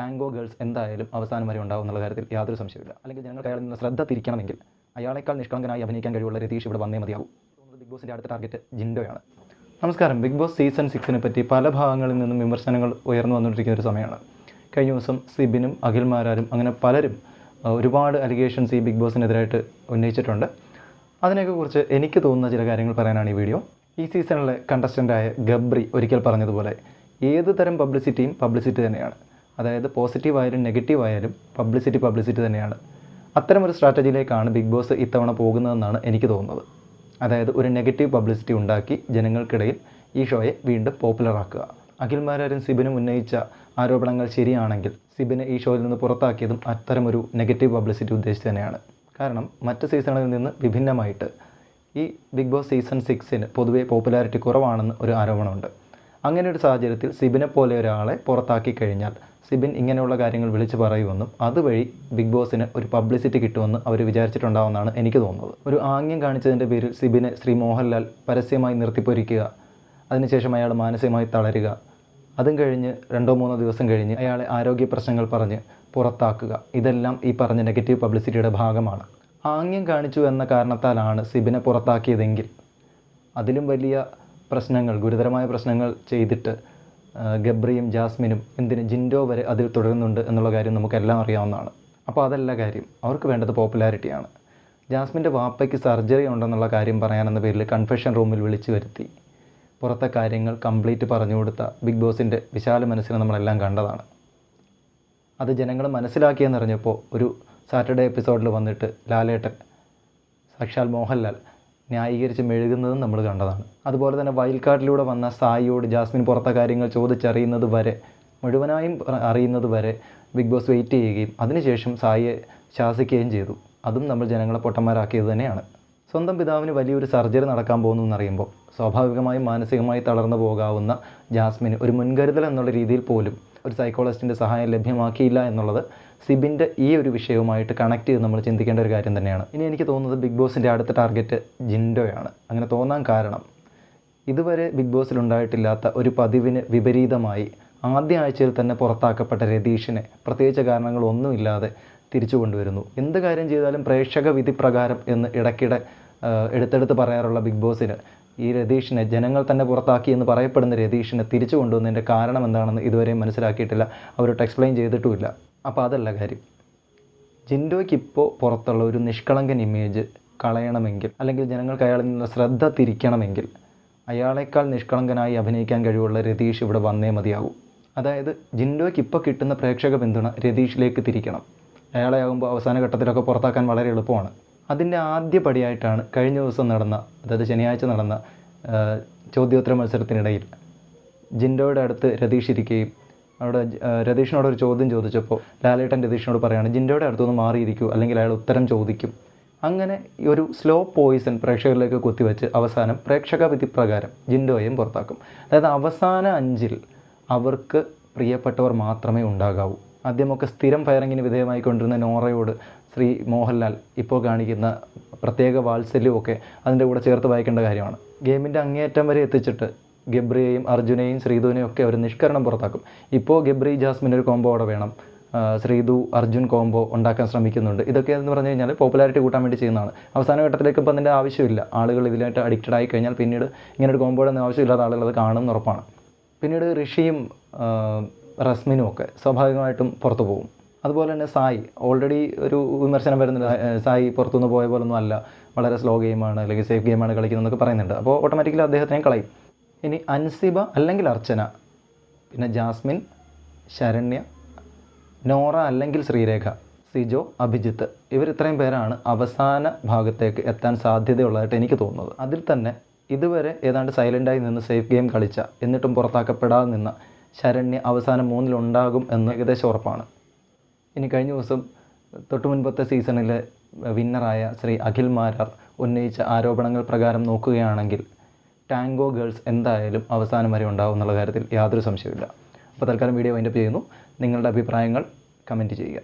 Tango girls എന്തായാലും അവസാനം വരെ ഉണ്ടാവും എന്നുള്ള കാര്യത്തിൽ യാതൊരു സംശയമില്ല അല്ലെങ്കിൽ ജനങ്ങൾക്ക് അയാളിൽ നിന്ന് ശ്രദ്ധ തിരിക്കണമെങ്കിൽ അയാളെക്കാൾ നിഷ്കളങ്കനായി അഭിനയിക്കാൻ കഴിവുള്ള രതീഷ് ഇവിടെ വന്നേ മതിയാവും. ബിഗ് ബോസിന്റെ അടുത്ത ടാർഗറ്റ് ജിൻഡോയാണ്. നമസ്കാരം. ബിഗ് ബോസ് സീസൺ സിക്സിനെ പറ്റി പല ഭാഗങ്ങളിൽ നിന്നും വിമർശനങ്ങൾ ഉയർന്നു വന്നുകൊണ്ടിരിക്കുന്ന ഒരു സമയമാണ്. കഴിഞ്ഞ ദിവസം സിബിനും അഖിൽമാരാരും അങ്ങനെ പലരും ഒരുപാട് അലിഗേഷൻസ് ഈ ബിഗ് ബോസിനെതിരായിട്ട് ഉന്നയിച്ചിട്ടുണ്ട്. അതിനെയൊക്കെ കുറിച്ച് എനിക്ക് തോന്നുന്ന ചില കാര്യങ്ങൾ പറയാനാണ് ഈ വീഡിയോ. ഈ സീസണിലെ കണ്ടസ്റ്റന്റായ ഗബ്രി ഒരിക്കൽ പറഞ്ഞതുപോലെ ഏത് തരം പബ്ലിസിറ്റിയും പബ്ലിസിറ്റി തന്നെയാണ്. അതായത് പോസിറ്റീവ് ആയാലും നെഗറ്റീവ് ആയാലും പബ്ലിസിറ്റി പബ്ലിസിറ്റി തന്നെയാണ്. അത്തരം ഒരു സ്ട്രാറ്റജിയിലേക്കാണ് ബിഗ് ബോസ് ഇത്തവണ പോകുന്നതെന്നാണ് എനിക്ക് തോന്നുന്നത്. അതായത് ഒരു നെഗറ്റീവ് പബ്ലിസിറ്റി ഉണ്ടാക്കി ജനങ്ങൾക്കിടയിൽ ഈ ഷോയെ വീണ്ടും പോപ്പുലറാക്കുക അഖിൽമാരാരും സിബിനും ഉന്നയിച്ച ആരോപണങ്ങൾ ശരിയാണെങ്കിൽ സിബിനെ ഈ ഷോയിൽ നിന്ന് പുറത്താക്കിയതും അത്തരമൊരു നെഗറ്റീവ് പബ്ലിസിറ്റി ഉദ്ദേശിച്ച് തന്നെയാണ്. കാരണം മറ്റ് സീസണിൽ നിന്ന് വിഭിന്നമായിട്ട് ഈ ബിഗ് ബോസ് സീസൺ സിക്സിന് പൊതുവേ പോപ്പുലാരിറ്റി കുറവാണെന്ന് ഒരു ആരോപണമുണ്ട്. അങ്ങനെ ഒരു സാഹചര്യത്തിൽ സിബിനെ പോലെ ഒരാളെ പുറത്താക്കി കഴിഞ്ഞാൽ സിബിൻ ഇങ്ങനെയുള്ള കാര്യങ്ങൾ വിളിച്ചു പറയുമെന്നും അതുവഴി ബിഗ് ബോസിന് ഒരു പബ്ലിസിറ്റി കിട്ടുമെന്ന് അവർ വിചാരിച്ചിട്ടുണ്ടാവുമെന്നാണ് എനിക്ക് തോന്നുന്നത്. ഒരു ആംഗ്യം കാണിച്ചതിന്റെ പേരിൽ സിബിനെ ശ്രീ മോഹൻലാൽ പരസ്യമായി നിർത്തിപ്പൊരിക്കുക അതിനുശേഷം അയാൾ മാനസികമായി തളരുക അതും കഴിഞ്ഞ് രണ്ടോ മൂന്നോ ദിവസം കഴിഞ്ഞ് അയാളെ ആരോഗ്യ പ്രശ്നങ്ങൾ പറഞ്ഞ് പുറത്താക്കുക ഇതെല്ലാം ഈ പറഞ്ഞ നെഗറ്റീവ് പബ്ലിസിറ്റിയുടെ ഭാഗമാണ്. ആംഗ്യം കാണിച്ചു എന്ന കാരണത്താലാണ് സിബിനെ പുറത്താക്കിയതെങ്കിൽ അതിലും വലിയ പ്രശ്നങ്ങൾ ഗുരുതരമായ പ്രശ്നങ്ങൾ ചെയ്തിട്ട് ഗബ്രിയും ജാസ്മിനും എന്തിന് ജിൻഡോ വരെ അതിൽ തുടരുന്നുണ്ട് എന്നുള്ള കാര്യം നമുക്കെല്ലാം അറിയാവുന്നതാണ്. അപ്പോൾ അതല്ല കാര്യം. അവർക്ക് വേണ്ടത് പോപ്പുലാരിറ്റിയാണ്. ജാസ്മിന്റെ വാപ്പയ്ക്ക് സർജറി ഉണ്ടെന്നുള്ള കാര്യം പറയാനെന്ന പേരിൽ കൺഫെഷൻ റൂമിൽ വിളിച്ചു വരുത്തി. പുറത്തെ കാര്യങ്ങൾ കംപ്ലീറ്റ് പറഞ്ഞു കൊടുത്ത ബിഗ് ബോസിന്റെ വിശാല മനസ്സിനെ നമ്മളെല്ലാം കണ്ടതാണ്. അത് ജനങ്ങൾ മനസ്സിലാക്കിയെന്നറിഞ്ഞപ്പോൾ ഒരു സാറ്റർഡേ എപ്പിസോഡിൽ വന്നിട്ട് ലാലേട്ടൻ സാക്ഷാൽ മോഹൻലാൽ ന്യായീകരിച്ച് മെഴുകുന്നതും നമ്മൾ കണ്ടതാണ്. അതുപോലെ തന്നെ വൈൽ കാർഡിലൂടെ വന്ന സായിയോട് ജാസ്മിൻ പുറത്തെ കാര്യങ്ങൾ ചോദിച്ചറിയുന്നത് വരെ മുഴുവനായും അറിയുന്നത് വരെ ബിഗ് ബോസ് വെയിറ്റ് ചെയ്യുകയും അതിനുശേഷം സായിയെ ശാസിക്കുകയും ചെയ്തു. അതും നമ്മൾ ജനങ്ങളെ പൊട്ടന്മാരാക്കിയത് തന്നെയാണ്. സ്വന്തം പിതാവിന് വലിയൊരു സർജറി നടക്കാൻ പോകുന്നു എന്നറിയുമ്പോൾ സ്വാഭാവികമായും മാനസികമായി തളർന്നു പോകാവുന്ന ജാസ്മിന് ഒരു മുൻകരുതൽ എന്നുള്ള രീതിയിൽ പോലും ഒരു സൈക്കോളജിസ്റ്റിന്റെ സഹായം ലഭ്യമാക്കിയില്ല എന്നുള്ളത് സിബിന്റെ ഈ ഒരു വിഷയവുമായിട്ട് കണക്ട് ചെയ്ത് നമ്മൾ ചിന്തിക്കേണ്ട ഒരു കാര്യം തന്നെയാണ്. ഇനി എനിക്ക് തോന്നുന്നത് ബിഗ് ബോസിന്റെ അടുത്ത ടാർഗറ്റ് ജിൻഡോയാണ്. അങ്ങനെ തോന്നാൻ കാരണം ഇതുവരെ ബിഗ് ബോസിൽ ഉണ്ടായിട്ടില്ലാത്ത ഒരു പതിവിന് വിപരീതമായി ആദ്യ ആഴ്ചയിൽ തന്നെ പുറത്താക്കപ്പെട്ട രതീഷിനെ പ്രത്യേകിച്ച കാരണങ്ങളൊന്നുമില്ലാതെ തിരിച്ചു കൊണ്ടുവരുന്നു. എന്ത് കാര്യം ചെയ്താലും പ്രേക്ഷക വിധി പ്രകാരം എന്ന് ഇടയ്ക്കിടെ എടുത്തെടുത്ത് പറയാറുള്ള ബിഗ് ബോസിന് ഈ രതീഷിനെ ജനങ്ങൾ തന്നെ പുറത്താക്കി എന്ന് പറയപ്പെടുന്ന രതീഷിനെ തിരിച്ചു കൊണ്ടുവന്നതിന്റെ കാരണം എന്താണെന്ന് ഇതുവരെയും മനസ്സിലാക്കിയിട്ടില്ല. അവരോട്ട് എക്സ്പ്ലെയിൻ ചെയ്തിട്ടുമില്ല. അപ്പോൾ അതല്ല കാര്യം. ജിൻഡോയ്ക്ക് ഇപ്പോൾ പുറത്തുള്ള ഒരു നിഷ്കളങ്കൻ ഇമേജ് കളയണമെങ്കിൽ അല്ലെങ്കിൽ ജനങ്ങൾക്ക് അയാളിൽ നിന്ന് ശ്രദ്ധ തിരിക്കണമെങ്കിൽ അയാളേക്കാൾ നിഷ്കളങ്കനായി അഭിനയിക്കാൻ കഴിവുള്ള രതീഷ് ഇവിടെ വന്നേ മതിയാകൂ അതായത് ജിൻഡോയ്ക്ക് ഇപ്പോൾ കിട്ടുന്ന പ്രേക്ഷക പിന്തുണ രതീഷിലേക്ക് തിരിക്കണം. അയാളെ ആകുമ്പോൾ അവസാന ഘട്ടത്തിലൊക്കെ പുറത്താക്കാൻ വളരെ എളുപ്പമാണ്. അതിന്റെ ആദ്യ പടിയായിട്ടാണ് കഴിഞ്ഞ ദിവസം നടന്ന അതായത് ശനിയാഴ്ച നടന്ന ചോദ്യോത്തര മത്സരത്തിനിടയിൽ ജിൻഡോയുടെ അടുത്ത് രതീഷ് ഇരിക്കുകയും അവിടെ രതീഷിനോട് ഒരു ചോദ്യം ചോദിച്ചപ്പോൾ ലാലേട്ടൻ രതീഷിനോട് പറയാണ് ജിൻഡോയുടെ അടുത്തൊന്ന് മാറിയിരിക്കൂ അല്ലെങ്കിൽ അയാൾ ഉത്തരം ചോദിക്കും. അങ്ങനെ ഒരു സ്ലോ പോയിസൺ പ്രേക്ഷകരിലേക്ക് കുത്തിവെച്ച് അവസാനം പ്രേക്ഷക വിധി പ്രകാരം ജിൻഡോയെയും പുറത്താക്കും. അതായത് അവസാന അഞ്ചിൽ അവർക്ക് പ്രിയപ്പെട്ടവർ മാത്രമേ ഉണ്ടാകാവൂ. ആദ്യമൊക്കെ സ്ഥിരം ഫയറിങ്ങിന് വിധേയമായിക്കൊണ്ടിരുന്ന നോറയോട് ശ്രീ മോഹൻലാൽ ഇപ്പോൾ കാണിക്കുന്ന പ്രത്യേക വാത്സല്യമൊക്കെ അതിന്റെ കൂടെ ചേർത്ത് വായിക്കേണ്ട കാര്യമാണ്. ഗെയിമിന്റെ അങ്ങേയറ്റം വരെ എത്തിച്ചിട്ട് ഗബ്രിയെയും അർജുനെയും ശ്രീധുവിനെയും ഒക്കെ അവർ നിഷ്കരണം പുറത്താക്കും. ഇപ്പോൾ ഗബ്രി ജാസ്മിൻ ഒരു അവിടെ വേണം. ശ്രീധു അർജുൻ കോംബോ ഉണ്ടാക്കാൻ ശ്രമിക്കുന്നുണ്ട്. ഇതൊക്കെ എന്ന് പറഞ്ഞു കഴിഞ്ഞാൽ പോപ്പുലാരിറ്റി കൂട്ടാൻ വേണ്ടി ചെയ്യുന്നതാണ്. അവസാന ഘട്ടത്തിലേക്ക് ഇപ്പം അതിന്റെ ആവശ്യമില്ല. ആളുകൾ ഇതിലായിട്ട് അഡിക്റ്റഡ് ആയി കഴിഞ്ഞാൽ പിന്നീട് ഇങ്ങനെ ഒരു കോംബോയുടെ ഒന്നും ആവശ്യമില്ലാത്ത ആളുകൾ അത് കാണും എന്നുറപ്പാണ് പിന്നീട് ഋഷിയും റസ്മിനും ഒക്കെ സ്വാഭാവികമായിട്ടും പുറത്തു പോകും. അതുപോലെ തന്നെ സായി. ഓൾറെഡി ഒരു വിമർശനം വരുന്നുണ്ട്. സായി പുറത്തുനിന്ന് പോയ പോലൊന്നും അല്ല. വളരെ സ്ലോ ഗെയിമാണ് അല്ലെങ്കിൽ സേഫ് ഗെയിമാണ് കളിക്കുന്നതെന്നൊക്കെ പറയുന്നുണ്ട്. അപ്പോൾ ഓട്ടോമാറ്റിക്കലി അദ്ദേഹത്തിനെ കളയും. ഇനി അൻസിബ അല്ലെങ്കിൽ അർച്ചന. പിന്നെ ജാസ്മിൻ ശരണ്യ നോറ അല്ലെങ്കിൽ ശ്രീരേഖ സിജോ അഭിജിത്ത്. ഇവർ ഇത്രയും പേരാണ് അവസാന ഭാഗത്തേക്ക് എത്താൻ സാധ്യതയുള്ളതായിട്ട് എനിക്ക് തോന്നുന്നത്. അതിൽ തന്നെ ഇതുവരെ ഏതാണ്ട് സൈലന്റായി നിന്ന് സേഫ് ഗെയിം കളിച്ച എന്നിട്ടും പുറത്താക്കപ്പെടാതെ നിന്ന ശരണ്യ അവസാനം മൂന്നിലുണ്ടാകും എന്ന് ഏകദേശം ഉറപ്പാണ്. ഇനി കഴിഞ്ഞ ദിവസം തൊട്ടു മുൻപത്തെ സീസണിലെ വിന്നറായ ശ്രീ അഖിൽ മാരാർ ഉന്നയിച്ച ആരോപണങ്ങൾ പ്രകാരം നോക്കുകയാണെങ്കിൽ ടാങ്കോ ഗേൾസ് എന്തായാലും അവസാനം വരെ ഉണ്ടാവും എന്നുള്ള കാര്യത്തിൽ യാതൊരു സംശയമില്ല അപ്പോൾ തൽക്കാലം വീഡിയോ വൈൻഡപ്പ് ചെയ്യുന്നു. നിങ്ങളുടെ അഭിപ്രായങ്ങൾ കമന്റ് ചെയ്യുക.